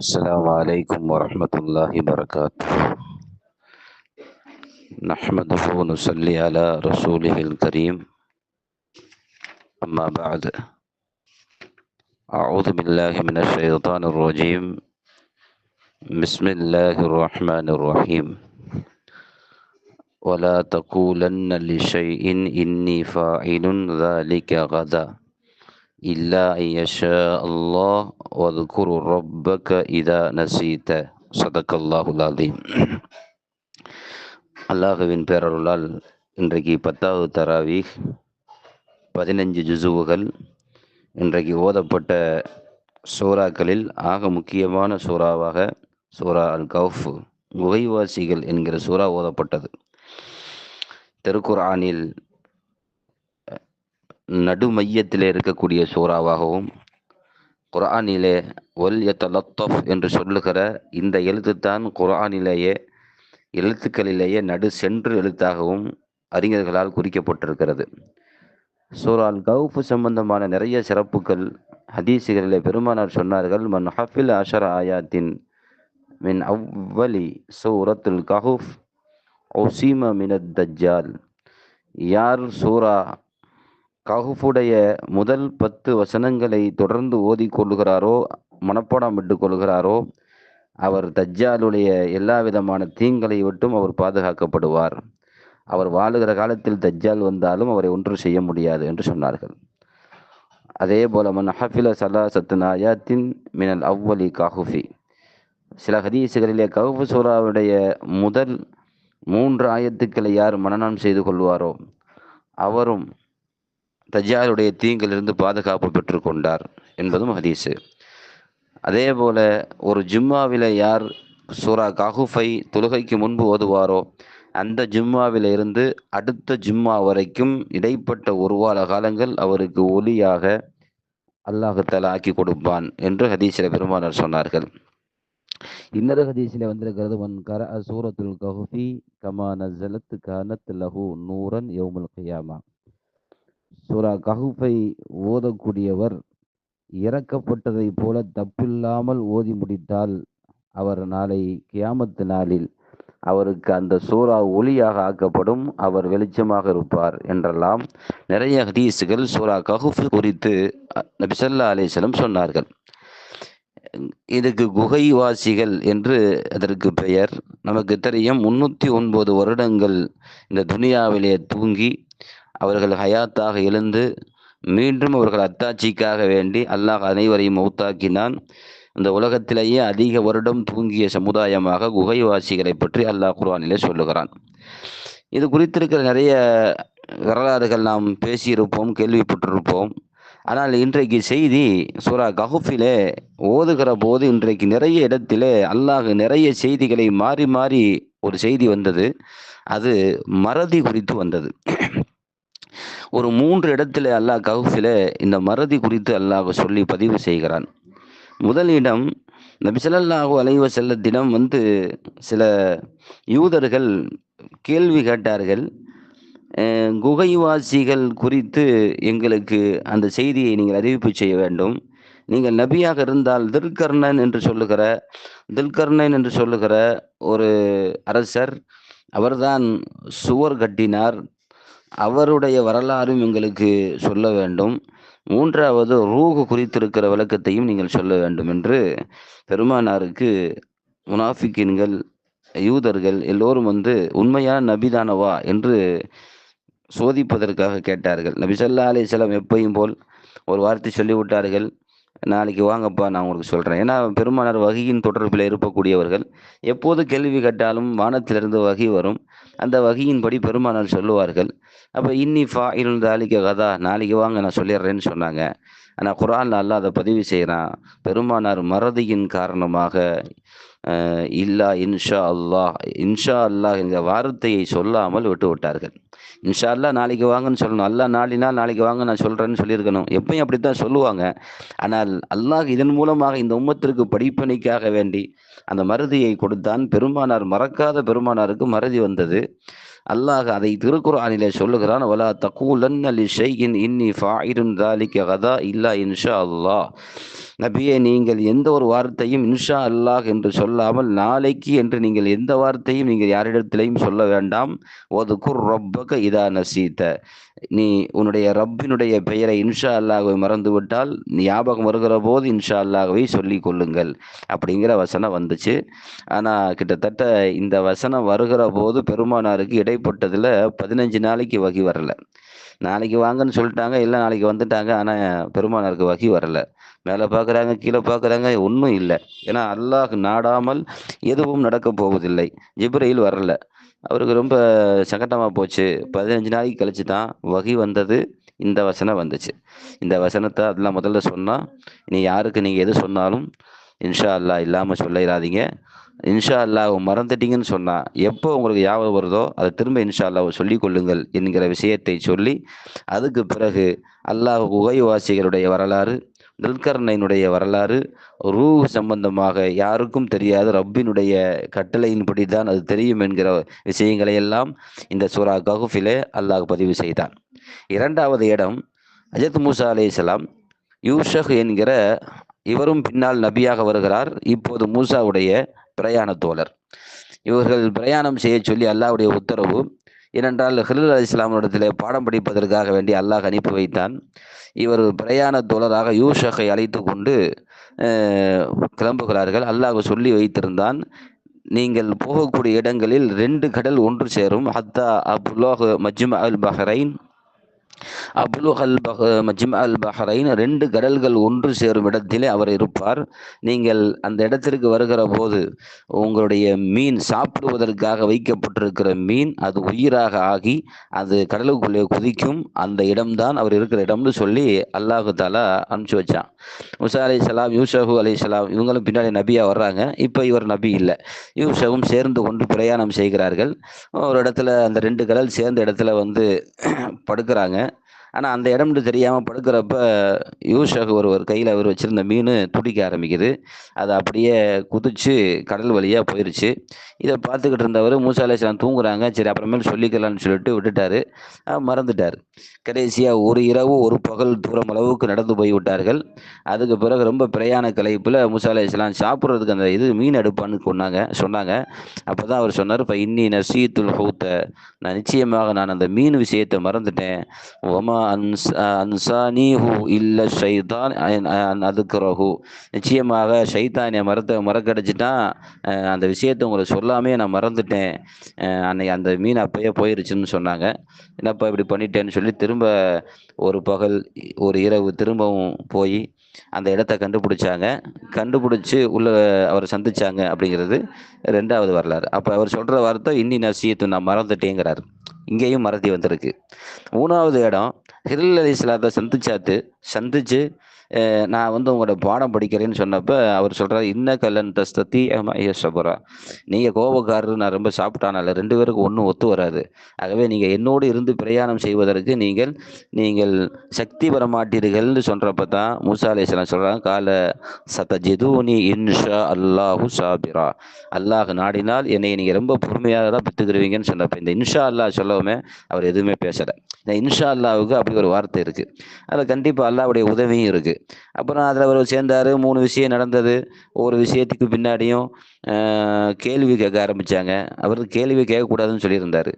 السلام عليكم ورحمة الله وبركاته. نحمده ونصلي على رسوله الكريم. أما بعد أعوذ بالله من الشيطان الرجيم. بسم الله الرحمن الرحيم. ولا تقولن لشيء إني فاعل ذلك غدا. إلا أن يشاء الله واذكر ربك إذا نسيت صدق الله العظيم அல்லாஹுவின் பேரருளால் இன்றைக்கு பத்தாவது தராவி பதினஞ்சு ஜுசுவுகள் இன்றைக்கு ஓதப்பட்ட சூறாக்களில் ஆக முக்கியமான சூறாவாக சூரா அல் கவுஃப் குகைவாசிகள் என்கிற சூறா ஓதப்பட்டது திருக்குர்ஆனில் நடுமையத்திலே இருக்கக்கூடிய சூறாவாகவும் குர்ஆனிலே ஒல் எத்தலத்தஃப் என்று சொல்லுகிற இந்த எழுத்து தான் குரானிலேயே எழுத்துக்களிலேயே நடு சென்று எழுத்தாகவும் அறிஞர்களால் குறிக்கப்பட்டிருக்கிறது. சூரால் கவுஃப் சம்பந்தமான நிறைய சிறப்புகள் ஹதீசுகளிலே பெருமானார் சொன்னார்கள் மன் ஹஃபில் அஷர் ஆயாத்தின் மின் அவ்வலி சூரத்துல் கஹூஃப் ஒசீம மினத் தஜ்ஜால். யார் சூரா கஹுஃபுடைய முதல் பத்து வசனங்களை தொடர்ந்து ஓதி கொள்கிறாரோ மனப்பாடம் விட்டு கொள்கிறாரோ அவர் தஜ்ஜாலுடைய எல்லா விதமான தீங்களை விட்டும் அவர் பாதுகாக்கப்படுவார். அவர் வாழுகிற காலத்தில் தஜ்ஜால் வந்தாலும் அவரை ஒன்று செய்ய முடியாது என்று சொன்னார்கள். அதே போல மன் ஹஃபில சலா சத்துன் மினல் அவ்வலி காஹுஃபி. சில ஹதீசுகளிலே கஹுஃபு சூராவுடைய முதல் மூன்று ஆயத்துக்களை யார் மனநம் செய்து கொள்வாரோ அவரும் தஜாலுடைய தீங்கிலிருந்து பாதுகாப்பு பெற்றுக்கொண்டார் என்பதும் ஹதீஸு. அதே போல ஒரு ஜும்மாவில் யார் சூரா காஹுஃபை தொழுகைக்கு முன்பு ஓதுவாரோ அந்த ஜும்மாவில் இருந்து அடுத்த ஜும்மா வரைக்கும் இடைப்பட்ட ஒரு வார காலங்கள் அவருக்கு ஒளியாக அல்லாஹத்தால் ஆக்கி கொடுப்பான் என்று ஹதீஸில் பெருமானார் சொன்னார்கள். இன்னொரு ஹதீஸில் வந்திருக்கிறது ஒன் கர சூரத்துல் கஹுஃபி கமா ஜலத்து கனத் லஹு நூரன் யௌமுல் கியாமா. சூரா கஹுஃபை ஓதக்கூடியவர் இறக்கப்பட்டதைப் போல தப்பில்லாமல் ஓதி முடித்தால் அவர் நாளை கியாமத்து நாளில் அவருக்கு அந்த சூறா ஒளியாக ஆக்கப்படும். அவர் வெளிச்சமாக இருப்பார் என்றெல்லாம் நிறைய ஹதீஸுகள் சூரா கஹுஃப் குறித்து நபிசல்லா அலிஸ்லம் சொன்னார்கள். இதுக்கு குகைவாசிகள் என்று அதற்கு பெயர். நமக்கு தெரியும் முன்னூற்றி ஒன்பது வருடங்கள் இந்த துனியாவிலே தூங்கி அவர்கள் ஹயாத்தாக எழுந்து மீண்டும் அவர்கள் அத்தாட்சிக்காக வேண்டி அல்லாஹ் அனைவரையும் மௌத்தாக்கினான். இந்த உலகத்திலேயே அதிக வருடம் தூங்கிய சமுதாயமாக குகைவாசிகளை பற்றி அல்லாஹ் குர்ஆனிலே சொல்லுகிறான். இது குறித்திருக்கிற நிறைய வரலாறுகள் நாம் பேசியிருப்போம் கேள்விப்பட்டிருப்போம். ஆனால் இன்றைக்கு செய்தி சூரா கஹுஃபிலே ஓதுகிற போது இன்றைக்கு நிறைய இடத்திலே அல்லாஹ் நிறைய செய்திகளை மாறி மாறி ஒரு செய்தி வந்தது. அது மறதி குறித்து வந்தது. ஒரு மூன்று இடத்துல அல்லாஹ் கவுஃபில இந்த மறதி குறித்து அல்லாஹ் சொல்லி பதிவு செய்கிறான். முதல் இடம் நபிசல்லாஹு அலைவ செல்லத்திடம் வந்து சில யூதர்கள் கேள்வி கேட்டார்கள். குகைவாசிகள் குறித்து எங்களுக்கு அந்த செய்தியை நீங்கள் அறிவிப்பு செய்ய வேண்டும். நீங்கள் நபியாக இருந்தால் தில்கர்ணன் என்று சொல்லுகிற தில்கர்ணன் என்று சொல்லுகிற ஒரு அரசர் அவர்தான் சுவர் கட்டினார். அவருடைய வரலாறும் எங்களுக்கு சொல்ல வேண்டும். மூன்றாவது ரூகு குறித்திருக்கிற விளக்கத்தையும் நீங்கள் சொல்ல வேண்டும் என்று பெருமானாருக்கு முனாஃபிக்கின்கள் யூதர்கள் எல்லோரும் வந்து உண்மையான நபிதானவா என்று சோதிப்பதற்காக கேட்டார்கள். நபி சொல்லா அலிஸ்லாம் எப்பையும் போல் ஒரு வார்த்தை சொல்லிவிட்டார்கள். நாளைக்கு வாங்கப்பா நான் உங்களுக்கு சொல்கிறேன் ஏன்னா பெருமானார் வகையின் தொடர்பில் இருப்பக்கூடியவர்கள் எப்போது கேள்வி கேட்டாலும் வானத்திலிருந்து வகை வரும். அந்த வகையின்படி பெருமானார் சொல்லுவார்கள். அப்போ இன்னி ஃபா இருந்தாலிக்க கதா நாளைக்கு வாங்க நான் சொல்லிடுறேன்னு சொன்னாங்க. ஆனால் குரான் அல்லா அதை பதிவு செய்கிறான் பெருமானார் மறதியின் காரணமாக இல்லா இன்ஷா அல்லாஹ் இன்ஷா அல்லாஹ் என்ற வார்த்தையை சொல்லாமல் விட்டு விட்டார்கள் இன்ஷா அல்லா நாளைக்கு வாங்கன்னு சொல்லணும். அல்லா நாளினால் நாளைக்கு வாங்க நான் சொல்கிறேன்னு சொல்லியிருக்கணும். எப்பயும் அப்படி தான் சொல்லுவாங்க. ஆனால் அல்லாஹ் இதன் மூலமாக இந்த உம்மத்திற்கு படிப்பணிக்காக வேண்டி அந்த மருதியை கொடுத்தான். பெருமானார் மறக்காத பெருமானாருக்கு மறதி வந்தது. அல்லாஹ் அதை திருக்குறானிலே சொல்லுகிறான் வலா தகூலன் அலி ஷையின் இன்னி ஃபாயிரும் தாலிக்க கதா இல்லா இன்ஷா அல்லாஹ். நபியே நீங்கள் எந்த ஒரு வார்த்தையும் இன்ஷா அல்லாஹ் என்று சொல்லாமல் நாளைக்கு என்று நீங்கள் எந்த வார்த்தையும் நீங்கள் யாரிடத்திலையும் சொல்ல வேண்டாம். ஒதுக்குர் ரொப்பக இதா நசீத்த. நீ உன்னுடைய ரப்பினுடைய பெயரை இன்ஷா அல்லாஹை மறந்துவிட்டால் ஞாபகம் வருகிற போது இன்ஷா அல்லாஹவை சொல்லி கொள்ளுங்கள் அப்படிங்கிற வசனம் வந்துச்சு. ஆனால் கிட்டத்தட்ட இந்த வசனம் வருகிற போது பெருமானாருக்கு இடைப்பட்டதில் பதினஞ்சு நாளைக்கு வகி வரலை. நாளைக்கு வாங்கன்னு சொல்லிட்டாங்க இல்லை நாளைக்கு வந்துட்டாங்க ஆனால் பெருமானாருக்கு வகி வரல. மேலே பார்க்குறாங்க கீழே பார்க்குறாங்க ஒன்றும் இல்லை. ஏன்னா அல்லாஹ் நாடாமல் எதுவும் நடக்க போவதில்லை. ஜிப்ரையில் வரல. அவருக்கு ரொம்ப சங்கட்டமாக போச்சு. பதினஞ்சு நாளைக்கு கழிச்சு தான் வகி வந்தது இந்த வசனம் வந்துச்சு. இந்த வசனத்தை அதெல்லாம் முதல்ல சொன்னால் நீ யாருக்கு நீங்கள் எது சொன்னாலும் இன்ஷா அல்லாஹ் இல்லாமல் சொல்லிடாதீங்க. இன்ஷா அல்லாஹ் மறந்துட்டீங்கன்னு சொன்னால் எப்போ உங்களுக்கு ஞாபகம் வருதோ அதை திரும்ப இன்ஷா அல்லாஹ் சொல்லிக் கொள்ளுங்கள் என்கிற விஷயத்தை சொல்லி அதுக்கு பிறகு அல்லாஹ் உகைவாசிகளுடைய வரலாறு துல்கர்ணையினுடைய வரலாறு ரூ சம்பந்தமாக யாருக்கும் தெரியாது ரப்பினுடைய கட்டளையின்படி தான் அது தெரியும் என்கிற விஷயங்களை எல்லாம் இந்த சூரா கஹுஃபிலே அல்லாஹ் பதிவு செய்தான். இரண்டாவது இடம் அஜத் மூசா அலைஹிஸ்ஸலாம் யூஷக் என்கிற இவரும் பின்னால் நபியாக வருகிறார் இப்போது மூசாவுடைய பிரயாண தோழர். இவர்கள் பிரயாணம் செய்ய சொல்லி அல்லாவுடைய உத்தரவு ஏனென்றால் ஹிலல் அலி இஸ்லாமிடத்திலே பாடம் படிப்பதற்காக வேண்டி அல்லாஹ் அனுப்பி வைத்தான். இவர் பிரயாண தோழராக யூஷகை அழைத்து கொண்டு கிளம்புகிறார்கள். அல்லாஹ் சொல்லி வைத்திருந்தான் நீங்கள் போகக்கூடிய இடங்களில் ரெண்டு கடல் ஒன்று சேரும். ஹத்தா அபுல்லாஹ் மஜ்மா அல் பஹ்ரைன் அப்லுஹல் அல் மஜிம் அல் பஹரைன் ரெண்டு கடல்கள் ஒன்று சேரும் இடத்திலே அவர் இருப்பார். நீங்கள் அந்த இடத்திற்கு வருகிற போது உங்களுடைய மீன் சாப்பிடுவதற்காக வைக்கப்பட்டிருக்கிற மீன் அது உயிராக ஆகி அது கடலுக்குள்ளே குதிக்கும். அந்த இடம்தான் அவர் இருக்கிற இடம்னு சொல்லி அல்லாஹு தாலா அனுப்பிச்சு வச்சான். முசா அலி சலாம் யூசஃபு அலி சலாம் இவங்களும் பின்னாடி நபியா வர்றாங்க. இப்போ இவர் நபி இல்லை. யூசஃபும் சேர்ந்து கொண்டு பிரயாணம் செய்கிறார்கள். ஒரு இடத்துல அந்த ரெண்டு கடல் சேர்ந்த இடத்துல வந்து படுக்கிறாங்க. ஆனால் அந்த இடம்னு தெரியாமல் படுக்கிறப்ப யூஷக் ஒருவர் கையில் அவர் வச்சுருந்த மீன் துடிக்க ஆரம்பிக்குது. அது அப்படியே குதிச்சு கடல் வழியாக போயிடுச்சு இதை பார்த்துக்கிட்டு இருந்தவர் மூசா அலையாம் தூங்குறாங்க. சரி அப்புறமேல் சொல்லிக்கலாம்னு சொல்லிட்டு விட்டுட்டாரு. மறந்துட்டார். கடைசியாக ஒரு இரவு ஒரு பகல் தூரம் அளவுக்கு நடந்து போய் விட்டார்கள் அதுக்கு பிறகு ரொம்ப பிரயாண கலைப்பில் மூசா இஸ்லாம் சாப்பிட்றதுக்கு அந்த இது மீன் எடுப்பான்னு சொன்னாங்க சொன்னாங்க. அப்போ தான் அவர் சொன்னார் இப்போ இன்னி நசீத்துல் ஹவுத்தை நான் நிச்சயமாக நான் அந்த மீன் விஷயத்தை மறந்துட்டேன். ஒமா அன்ஸ் அன்சானிஹு இல்லை ஷைதான் அதுக்குறஹு நிச்சயமாக ஷைதானியை மறத்த மறக்கடிச்சிட்டான். அந்த விஷயத்தை உங்களுக்கு சொல்லாமே நான் மறந்துட்டேன். அன்னைக்கு அந்த மீன் அப்பயே போயிருச்சுன்னு சொன்னாங்க. என்னப்பா இப்படி பண்ணிட்டேன்னு சொல்லி திரும்ப ஒரு பகல் ஒரு இரவு திரும்பவும் போய் அந்த இடத்த கண்டுபிடிச்சாங்க. கண்டுபிடிச்சு உள்ள அவரை சந்திச்சாங்க அப்படிங்கிறது ரெண்டாவது வரலாறு. அப்போ அவர் சொல்கிற வார்த்தை இன்னி நசியத்து நான் மறந்துட்டேங்கிறார். இங்கேயும் மறதி வந்திருக்கு. மூணாவது இடம் ஹிரல் அலி சந்திச்சாத்து சந்திச்சு நான் வந்து உங்களோட பாடம் படிக்கிறேன்னு சொன்னப்ப அவர் சொல்றாரு இன்ன கல்லன் தஸ்தத்தி சபரா. நீங்க கோபக்காரர் நான் ரொம்ப சாப்பிட்டானால ரெண்டு பேருக்கு ஒன்றும் ஒத்து வராது. ஆகவே நீங்க என்னோடு இருந்து பிரயாணம் செய்வதற்கு நீங்கள் நீங்கள் சக்தி பெறமாட்டீர்கள்னு சொல்றப்ப தான் மூசா அலி சொல்றாங்க கால சதஜிதூனி இன்ஷா அல்லாஹு சாபிரா. அல்லாஹ் நாடினால் என்னை நீங்க ரொம்ப பொறுமையாக தான் பெற்றுக்கிறவீங்கன்னு சொன்னப்ப இந்த இன்ஷா அல்லாஹ் சொல்லவுமே அவர் எதுவுமே பேசலை. இந்த இன்ஷா அல்லாவுக்கு அப்படி ஒரு வார்த்தை இருக்கு. அதில் கண்டிப்பாக அல்லாவுடைய உதவியும் இருக்கு. அப்புறம் அதில் அவர் சேர்ந்தார் மூணு விஷயம் நடந்தது. ஒவ்வொரு விஷயத்துக்கு பின்னாடியும் கேள்வி கேட்க ஆரம்பிச்சாங்க. அவர் கேள்வி கேட்கக்கூடாதுன்னு சொல்லியிருந்தார்.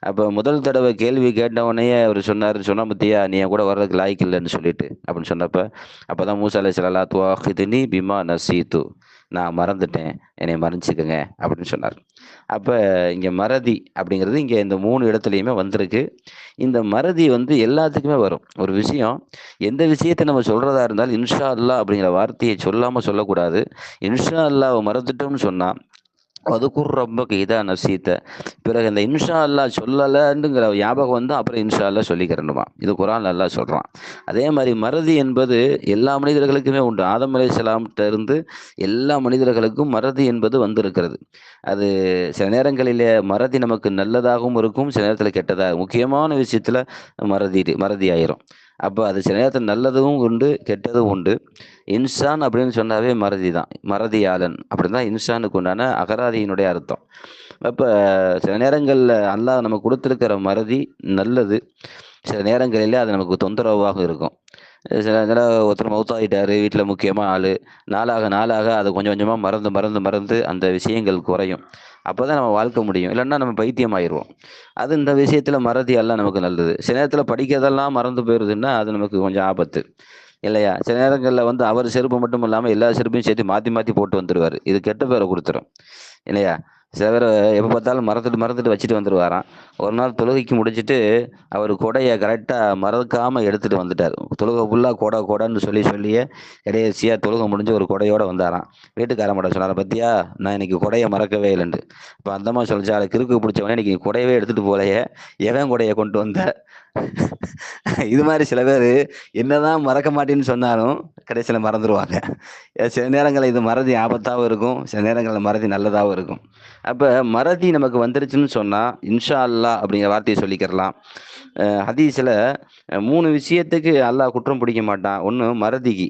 அப்போ முதல் தடவை கேள்வி கேட்ட அவர் சொன்னார் சொன்ன பத்தியா நீ என் கூட வர்றதுக்கு லாய்க்கு இல்லைன்னு சொல்லிட்டு அப்படின்னு சொன்னப்போ அப்போ தான் மூசாலை சலா துவாஹிதுனி பிமா நசீத்து நான் மறந்துட்டேன் என்னை மறைஞ்சிக்கங்க அப்படின்னு சொன்னார். அப்போ இங்கே மறதி அப்படிங்கிறது இங்கே இந்த மூணு இடத்துலையுமே வந்திருக்கு. இந்த மறதி வந்து எல்லாத்துக்குமே வரும். ஒரு விஷயம் எந்த விஷயத்தை நம்ம சொல்கிறதா இருந்தாலும் இன்ஷா அல்லாஹ் அப்படிங்கிற வார்த்தையை சொல்லாமல் சொல்லக்கூடாது. இன்ஷா அல்லாவை மறந்துட்டோம்னு சொன்னால் அதுக்குர் ரொம்ப இதா நசீத்த. பிறகு இந்த இன்ஷா அல்லாஹ் சொல்லலைங்கிற ஞாபகம் வந்து அப்புறம் இன்ஷா அல்லா சொல்லிக்கிறணுமா இது குரான் நல்லா சொல்கிறான் அதே மாதிரி மறதி என்பது எல்லா மனிதர்களுக்குமே உண்டு. ஆதம் அலை இருந்து எல்லா மனிதர்களுக்கும் மறதி என்பது வந்திருக்கிறது. அது சில நேரங்களிலே மறதி நமக்கு நல்லதாகவும் இருக்கும் சில நேரத்தில் கெட்டதாக முக்கியமான விஷயத்தில் மறதி மறதி ஆயிரும். அப்போ அது சில நேரத்தில் நல்லதும் உண்டு கெட்டதும் உண்டு. இன்சான் அப்படின்னு சொன்னாவே மறதி தான் மறதியாளன் அப்படின்னு தான் இன்சானுக்கு உண்டான அகராதியினுடைய அர்த்தம். அப்போ சில நேரங்களில் அல்லாஹ் நமக்கு கொடுத்துருக்கிற மறதி நல்லது. சில நேரங்களிலே அது நமக்கு தொந்தரவாக இருக்கும். சில நேரம் ஒருத்தர் மௌத்தாயிட்டாரு வீட்டில் முக்கியமாக ஆள் நாளாக நாளாக அது கொஞ்சம் கொஞ்சமாக மறந்து மறந்து மறந்து அந்த விஷயங்கள் குறையும். அப்போ தான் நம்ம வாழ்க்க முடியும். இல்லைன்னா நம்ம பைத்தியம் ஆயிடுவோம் அது இந்த விஷயத்தில் மறதி எல்லாம் நமக்கு நல்லது. சில நேரத்தில் படிக்கிறதெல்லாம் மறந்து போயிடுதுன்னா அது நமக்கு கொஞ்சம் ஆபத்து. இல்லையா? சில நேரங்களில் வந்து அவர் செருப்பு மட்டும் இல்லாமல் எல்லா செருப்பையும் சேர்த்து மாற்றி மாற்றி போட்டு வந்துடுவார் இது கெட்ட பேரை கொடுத்துரும். இல்லையா? சில பேர் எப்போ பார்த்தாலும் மறந்துட்டு மறந்துட்டு வச்சுட்டு வந்துடுவாராம் ஒரு நாள் தொழுகைக்கு முடிச்சுட்டு அவர் கொடையை கரெக்டாக மறக்காமல் எடுத்துகிட்டு வந்துட்டார். தொழுகை ஃபுல்லாக கொடை கொடைன்னு சொல்லி சொல்லியே கடைசியாக தொழுகை முடிஞ்சு ஒரு கொடையோடு வந்தாராம். வீட்டுக்கார மாட்ட சொன்னார் பத்தியா நான் இன்னைக்கு கொடையை மறக்கவே இல்லைன்ட்டு. இப்போ அந்தம்மா சொல்லிச்சு அதை கிறுக்கு பிடிச்சவனே இன்னைக்கு கொடையவே எடுத்துகிட்டு போலையே. எவன் கொடையை கொண்டு வந்த? இது மாதிரி சில பேர் என்னதான் மறக்க மாட்டேன்னு சொன்னாலும் கடைசியில் மறந்துடுவாங்க சில நேரங்களில் இது மறதி ஆபத்தாகவும் இருக்கும். சில நேரங்களில் மறதி நல்லதாகவும் இருக்கும். அப்போ மறதி நமக்கு வந்துருச்சுன்னு சொன்னால் இன்ஷா அல்லா அப்படிங்கிற வார்த்தையை சொல்லிக்கிறலாம். ஹதீஸில் மூணு விஷயத்துக்கு அல்லாஹ் குற்றம் பிடிக்க மாட்டான். ஒன்று மறதிக்கு.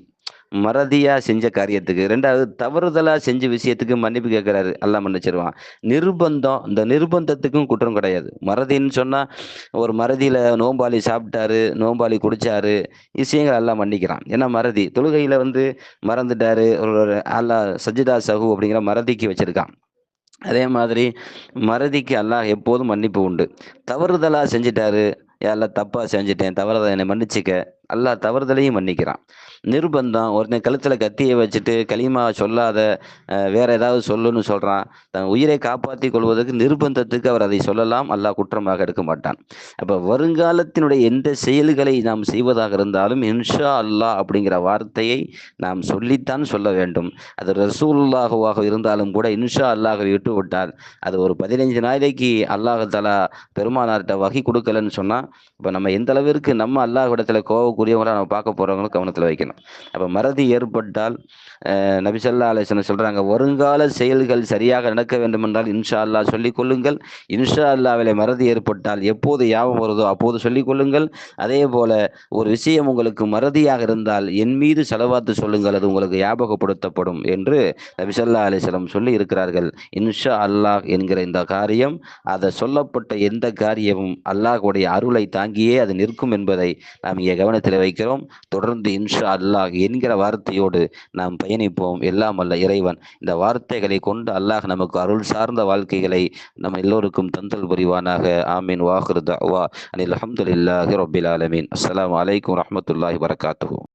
மறதியாக செஞ்ச காரியத்துக்கு ரெண்டாவது தவறுதலாக செஞ்ச விஷயத்துக்கு மன்னிப்பு கேட்குறாரு. எல்லாம் மன்னிச்சிருவான். நிர்பந்தம் இந்த நிர்பந்தத்துக்கும் குற்றம் கிடையாது. மறதின்னு சொன்னால் ஒரு மறதியில் நோம்பாளி சாப்பிட்டாரு நோம்பாளி குடிச்சாரு விஷயங்கள் எல்லாம் மன்னிக்கிறான். ஏன்னா மறதி. தொழுகையில் வந்து மறந்துட்டாரு ஒரு அல்லா சஜிதா சஹு அப்படிங்கிற மறதிக்கு வச்சுருக்கான். அதே மாதிரி மறதிக்கு அல்லாஹ் எப்போதும் மன்னிப்பு உண்டு. தவறுதலாக செஞ்சிட்டாரு யாரெல்லாம் தப்பாக செஞ்சுட்டேன் தவறுதலை என்னை மன்னிச்சிக்க. அல்லாஹ் தவறுதலையும் மன்னிக்கிறான். நிர்பந்தம் ஒருத்தன் கழுத்தில் கத்தியை வச்சுட்டு களிமா சொல்லாத வேற ஏதாவது சொல்லுன்னு சொல்கிறான் தன் உயிரை காப்பாற்றி கொள்வதற்கு நிர்பந்தத்துக்கு அவர் அதை சொல்லலாம். அல்லாஹ் குற்றமாக எடுக்க மாட்டான். அப்போ வருங்காலத்தினுடைய எந்த செயல்களை நாம் செய்வதாக இருந்தாலும் இன்ஷா அல்லாஹ் அப்படிங்கிற வார்த்தையை நாம் சொல்லித்தான் சொல்ல வேண்டும். அது ரசூல்லாகவாக இருந்தாலும் கூட இன்ஷா அல்லாஹை விட்டு விட்டால் அது ஒரு பதினைஞ்சு நாளைக்கு அல்லாஹாலா பெருமானார்கிட்ட வகை கொடுக்கலன்னு சொன்னால் இப்போ நம்ம எந்த அளவிற்கு நம்ம அல்லாஹிடத்தில் கோவக்கூடியவங்களாக நம்ம பார்க்க போகிறவங்களும் கவனத்தில் வைக்கணும். அப்போ மறதி ஏற்பட்டால் நபிசல்லா அலிஸ்வன் சொல்கிறாங்க வருங்கால செயல்கள் சரியாக நடக்க வேண்டும் என்றால் இன்ஷா அல்லா சொல்லிக் கொள்ளுங்கள். இன்ஷா அல்லாவிலே மறதி ஏற்பட்டால் எப்போது யாபம் வருதோ அப்போது சொல்லிக் கொள்ளுங்கள். அதே போல ஒரு விஷயம் உங்களுக்கு மறதியாக இருந்தால் என் மீது செலவாத்து சொல்லுங்கள். அது உங்களுக்கு ஞாபகப்படுத்தப்படும் என்று நபிசல்லா அலிஸ்லம் சொல்லி இருக்கிறார்கள். இன்ஷா அல்லாஹ் என்கிற இந்த காரியம் அதை சொல்லப்பட்ட எந்த காரியமும் அல்லாஹுடைய அருளை தாங்கியே அது நிற்கும் என்பதை நாம் இங்கே கவனத்தில் வைக்கிறோம். தொடர்ந்து இன்ஷா அல்லாஹ் என்கிற வார்த்தையோடு நாம் பயணிப்போம். எல்லாம் அல்ல இறைவன். இந்த வார்த்தைகளை கொண்டு அல்லாஹ் நமக்கு அருள் சார்ந்த வாழ்க்கைகளை நம்ம எல்லோருக்கும் தந்தல் புரிவானாக. ஆமீன். வாஹர் தவா அனில் அஹமதுல்லாஹி ரபில் ஆலமீன். அஸ்லாம் வலைக்கம் வரமத்துல்லாஹி வரகாத்து